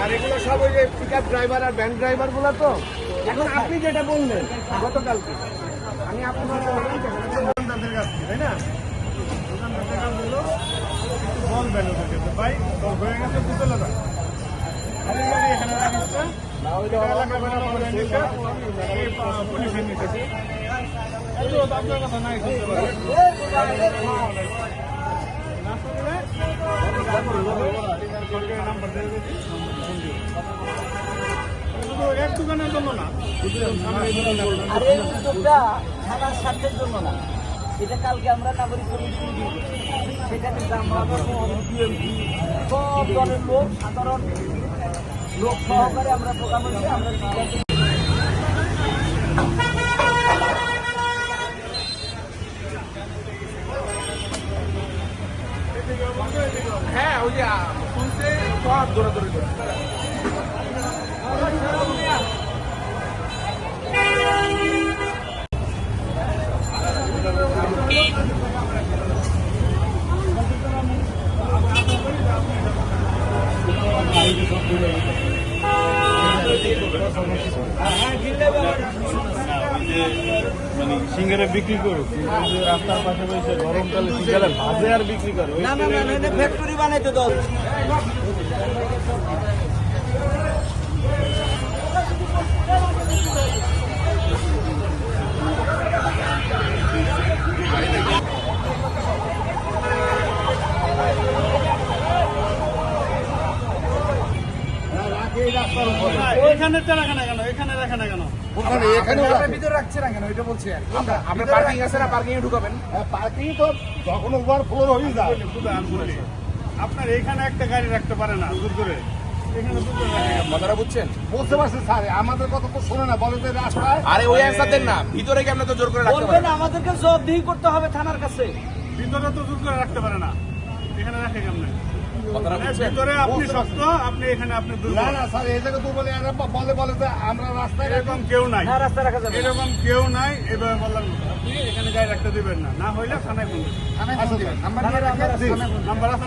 আর এগুলো সব ওই যে পিক আপ ড্রাইভার আর ভ্যান ড্রাইভারগুলো তো এখন আপনি যেটা বললেন গতকালকে আমি আপনার দোকানদারদের কাছ থেকে তাই না দোকানদারদের কাছ বলল বলবেন ওদেরকে ভাই তোর হয়ে গেছে তুই চলে যা এখানে রাখিস পুলিশে নিতেছে আপনার কথা নাই এক দোকানের জন্য স্বার্থের জন্য না। এটা কালকে আমরা নাগরিক কমিটি মিটিং সেখানে সব দলের লোক, সাধারণ লোক সহকারে আমরা প্রোগ্রাম আমরা সিদ্ধান্ত হ্যাঁ ওই যে শুনছে সব দৌড়াদৌড়ি করে মানে সিঙ্গারা বিক্রি করুক রাস্তার পাশে বসে গরমকালে সিঙ্গারা ভাজে আর বিক্রি করে না না না ফ্যাক্টরি বানাইতে দল। ওইখানে রাখে না কেন? এখানে রাখে না কেন? ওখানে এখানে ভিতরে রাখছে না কেন? এটা বলছে আপনার পার্কিং আছে না পার্কিং এ ঢুকাবেন। পার্কিং তো যখন ওভার ফ্লোর হয়ে যায়। আপনার এখানে একটা গাড়ি রাখতে পারে না দূর করে এখানে দূর করে রাখে। কেন? কথাটা বুঝছেন? বুঝতে পারছি স্যার আমাদের কথা তো শোনে না বলে রাস্তায় আরে ওই অ্যান্সার দেন না। ভিতরে কেমন তো জোর করে রাখতে পারেন আমাদেরকে জবাবদিহি করতে হবে থানার কাছে। ভিতরে তো দূর করে রাখতে পারে না। এখানে রাখে কেমনে? ভিতরে আপনি শক্ত আপনি এখানে আপনি না না স্যার এই জায়গায় তো বলে বলে বলে যে আমরা রাস্তায় এরকম কেউ নাই। হ্যাঁ রাস্তা রাখা যাবে। এরকম কেউ নাই এভাবে বললাম আপনি এখানে গাড়ি রাখতে দিবেন না। না হইলে থানায় ফোন থানায় নাম্বার আছে।